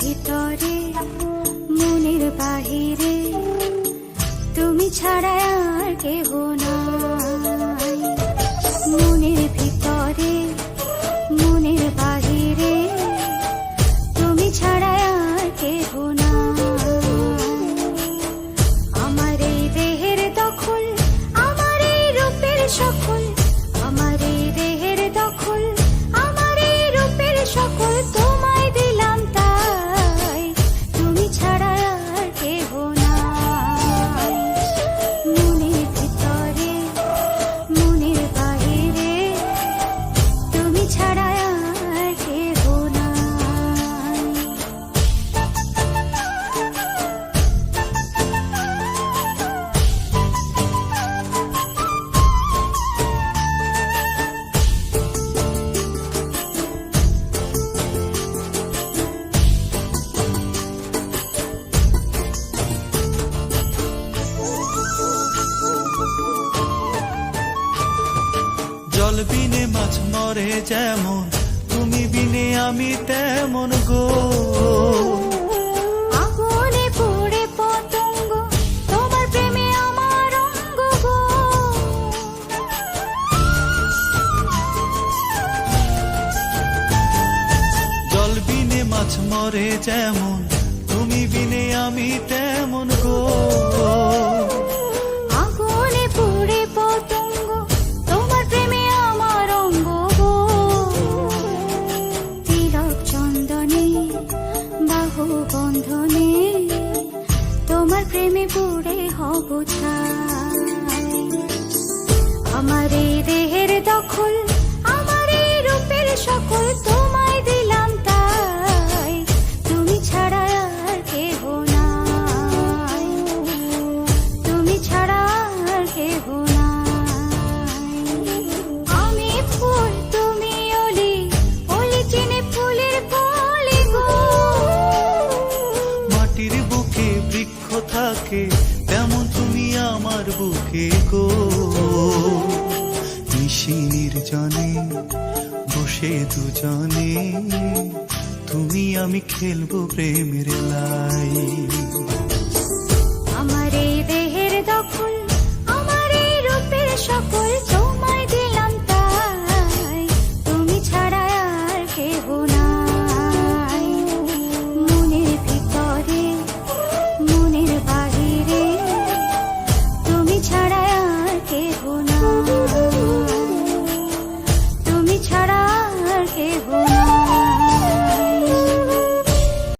ভিতরে মনের বাহিরে। তুমি ছাড়া জল বিনে মাছ মরে যেমন তুমি বিনে আমি তেমন গো। আগুনে পুড়ে পতঙ্গ তোমার প্রেমে আমার অঙ্গ গো। জল বিনে মাছ মরে যেমন তুমি বিনে আমি তেমন বন্ধনে তোমার প্রেমে পুড়ে হব ছাই। আমার বুকে বৃক্ষ থাকে, তেমন তুমি আমার বুকে গো। নিশির জানে বসে দুজনে, তুমি আমি খেলব প্রেমের লাই।